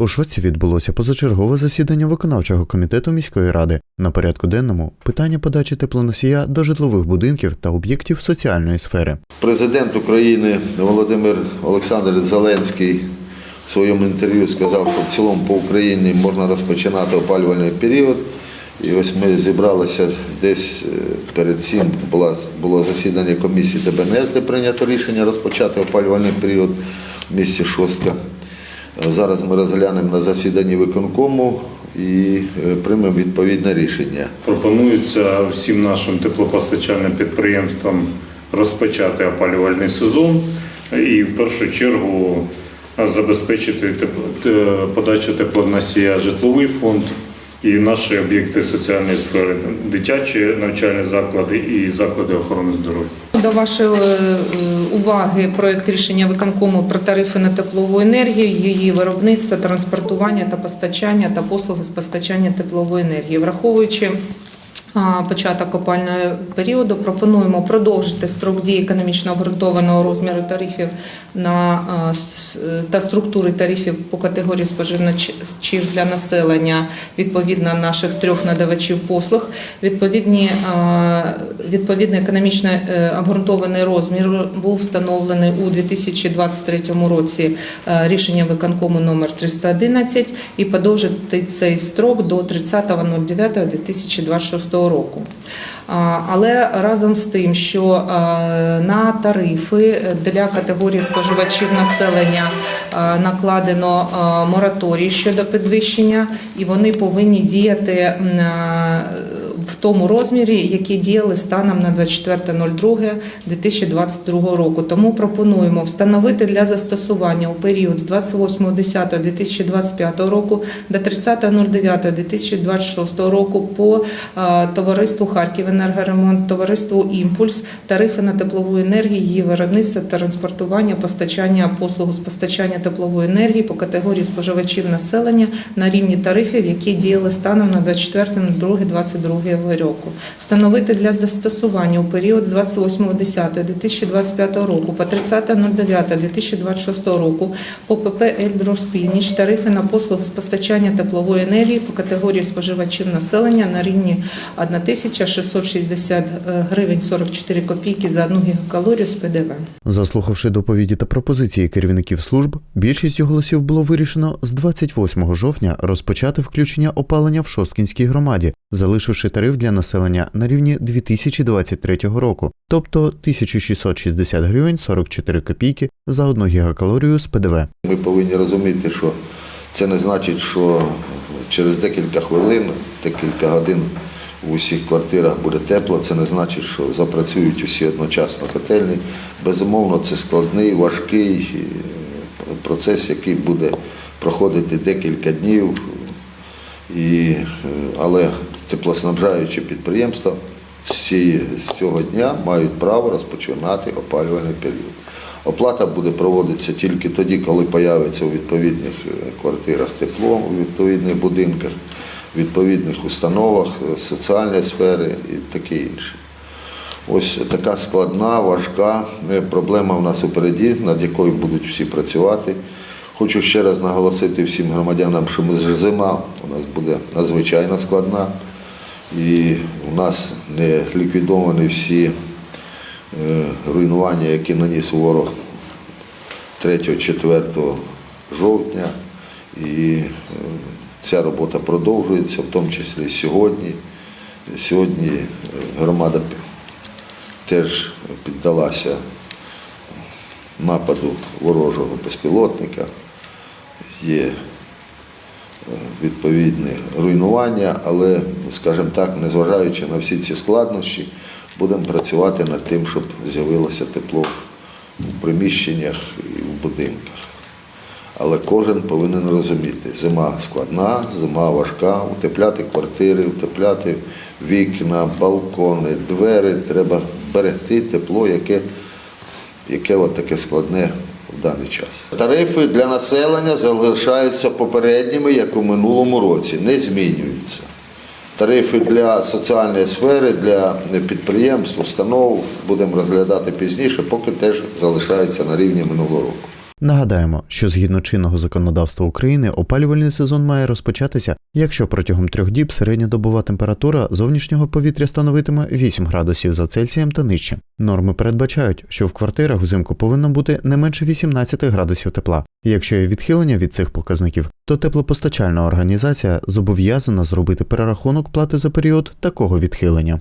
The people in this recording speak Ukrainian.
У Шоці відбулося позачергове засідання виконавчого комітету міської ради. На порядку денному питання подачі теплоносія до житлових будинків та об'єктів соціальної сфери. Президент України Володимир Олександрович Зеленський в своєму інтерв'ю сказав, що в цілому по Україні можна розпочинати опалювальний період. І ось ми зібралися десь е, перед цим була, було засідання комісії ДБНС, де прийнято рішення розпочати опалювальний період в місті Шостка. Зараз ми розглянемо на засіданні виконкому і е, приймемо відповідне рішення. Пропонується всім нашим теплопостачальним підприємствам розпочати опалювальний сезон і в першу чергу забезпечити подачу теплоносія житловий фонд і наші об'єкти соціальної сфери, дитячі навчальні заклади і заклади охорони здоров'я. До вашої е, уваги проект рішення виконкому про тарифи на теплову енергію, її виробництво, транспортування та постачання та послуги з постачання теплової енергії, враховуючи. Початок опального періоду пропонуємо продовжити строк дії економічно обґрунтованого розміру тарифів на та структури тарифів по категорії споживачів для населення відповідно наших трьох надавачів послуг. Відповідні відповідний економічно е, обґрунтований розмір був встановлений у 2023 році е, рішенням виконкому номер 311 і подовжити цей строк до 30.09.2026 року. А, Але разом з тим, що на тарифи для категорії споживачів населення накладено мораторій щодо підвищення, і вони повинні діяти в тому розмірі, які діяли станом на 24.02.2022 року. Тому пропонуємо встановити для застосування у період з 28.10.2025 року до 30.09.2026 року по товариству Харківенергоремонт, товариству Імпульс, тарифи на теплову енергію, її виробництво, транспортування, постачання послуг з постачання теплової енергії по категорії споживачів населення на рівні тарифів, які діяли станом на 24.02.2022 року. Встановити для застосування у період з 28.10.2025 року по 30.09.2026 року по ПП «Ельбрус Північ» тарифи на послуги з постачання теплової енергії по категорії споживачів населення на рівні 1660 гривень 44 копійки за одну гігакалорію з ПДВ. Заслухавши доповіді та пропозиції керівників служб, більшістю голосів було вирішено з 28 жовтня розпочати включення опалення в Шосткінській громаді, залишивши тариф для населення на рівні 2023 року, тобто 1660 гривень 44 копійки за одну гігакалорію з ПДВ. Ми повинні розуміти, що це не значить, що через декілька хвилин, декілька годин в усіх квартирах буде тепло. Це не значить, що запрацюють усі одночасно котельні. Безумовно, це складний, важкий е, процес, який буде проходити декілька днів. І, е, але теплоснабжаючі підприємства з, цього дня мають право розпочинати опалювальний період. Оплата буде проводитися тільки тоді, коли появиться у відповідних е, квартирах тепло, у відповідних будинках, відповідних установах е, соціальної сфери і таке інше. Ось така складна, важка е, проблема в нас упереді, над якою будуть всі працювати. Хочу ще раз наголосити всім громадянам, що ми ж зима у нас буде надзвичайно складна, і у нас не ліквідовані всі е, руйнування, які наніс ворог 3-4 жовтня. І е, ця робота продовжується, в тому числі сьогодні. Сьогодні е, громада теж піддалася нападу ворожого безпілотника. Є е, відповідне руйнування, але, скажімо так, незважаючи на всі ці складнощі, будемо працювати над тим, щоб з'явилося тепло у приміщеннях і в будинках. Але кожен повинен розуміти, зима складна, зима важка, утепляти квартири, утепляти вікна, балкони, двері. Треба берегти тепло, яке, яке от таке складне даний час. Тарифи для населення залишаються попередніми, як у минулому році, не змінюються. Тарифи для соціальної сфери, для підприємств, установ будемо розглядати пізніше, поки теж залишаються на рівні минулого року. Нагадаємо, що згідно чинного законодавства України опалювальний сезон має розпочатися, якщо протягом трьох діб середньодобова температура зовнішнього повітря становитиме 8 градусів за Цельсієм та нижче. Норми передбачають, що в квартирах взимку повинно бути не менше 18 градусів тепла. Якщо є відхилення від цих показників, то теплопостачальна організація зобов'язана зробити перерахунок плати за період такого відхилення.